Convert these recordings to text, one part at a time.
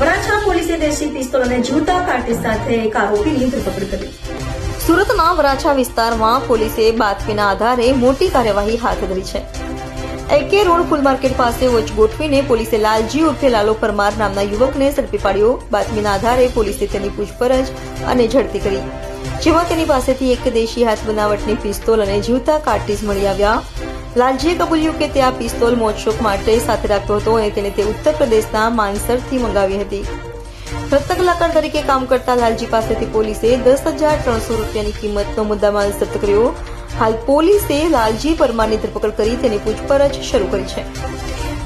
વરાછા પોલીસે દેશી પિસ્તોલ અને જૂતા કાર્ટિસ સાથે એક આરોપીની ધરપકડ કરી સુરતના વરાછા વિસ્તારમાં પોલીસે બાતમીના આધારે મોટી કાર્યવાહી હાથ ધરી છે. એકે રોડ ફૂલ માર્કેટ પાસે વચ ગોઠવીને પોલીસે લાલજી ઉર્ફે લાલો પરમાર નામના યુવકને ઝડપી પાડ્યો. બાતમીના આધારે પોલીસે તેની પૂછપરછ અને ઝડપી કરી. જેમાં તેની પાસેથી એક દેશી હાથ બનાવટની પિસ્તોલ અને જીવતા કાર્ટીઝ મળી આવ્યા. લાલજીએ કબૂલ્યું કે તે આ પિસ્તોલ મોજશોખ માટે સાથે રાખતો હતો અને તેને તે ઉત્તર પ્રદેશના માનસરથી મંગાવી હતી. રત્ન કલાકાર તરીકે કામ કરતા લાલજી પાસેથી પોલીસે દસ હજાર ત્રણસો રૂપિયાની કિંમતનો મુદ્દામાલ જપ્ત કર્યો. હાલ પોલીસે લાલજી પરમારની ધરપકડ કરી તેની પૂછપરછ શરૂ કરી છે.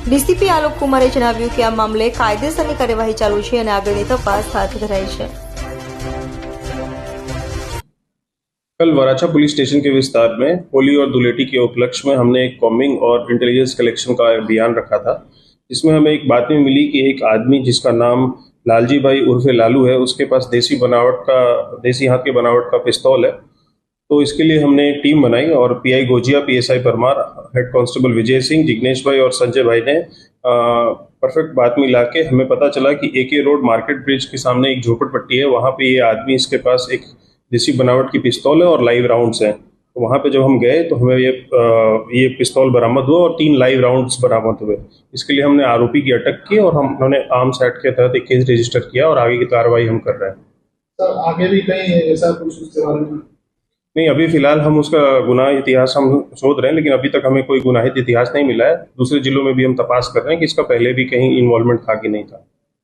ડીસીપી આલોક કુમારે જણાવ્યું કે આ મામલે કાયદેસરની કાર્યવાહી ચાલુ છે અને આગળની તપાસ હાથ ધરાઈ છે. कल वराछा पुलिस स्टेशन के विस्तार में होली और दुलेटी के उपलक्ष्य में हमने एक कॉमिंग और इंटेलिजेंस कलेक्शन का अभियान रखा था, जिसमें हमें एक बात में मिली कि एक आदमी जिसका नाम लालजी भाई उर्फे लालू है, उसके पास देसी बनावट का, देसी हाथ के बनावट का पिस्तौल है। तो इसके लिए हमने एक टीम बनाई और PI Gojiya PSI Parmar, head constable Vijay Singh, Jignesh bhai और संजय भाई ने परफेक्ट बातमी ला के हमें पता चला कि ए के रोड मार्केट ब्रिज के सामने एक झोपड़पट्टी है, वहाँ पे ये आदमी इसके पास एक देसी बनावट की पिस्तौल है और लाइव राउंड्स हैं। तो वहाँ पे जब हम गए तो हमें ये अ, ये पिस्तौल बरामद हुआ और तीन लाइव राउंड्स बरामद हुए। इसके लिए हमने आरोपी की अटक की और हम उन्होंने आर्म्स एक्ट के तहत एक केस रजिस्टर किया और आगे की कार्रवाई हम कर रहे हैं। सर आगे भी कहीं ऐसा कुछ उसके बारे में? नहीं अभी फ़िलहाल हम उसका गुनाह इतिहास हम शोध रहे हैं लेकिन अभी तक हमें कोई गुनाहित इतिहास नहीं मिला है। दूसरे जिलों में भी हम तपास कर रहे हैं कि इसका पहले भी कहीं इन्वॉल्वमेंट था कि नहीं था।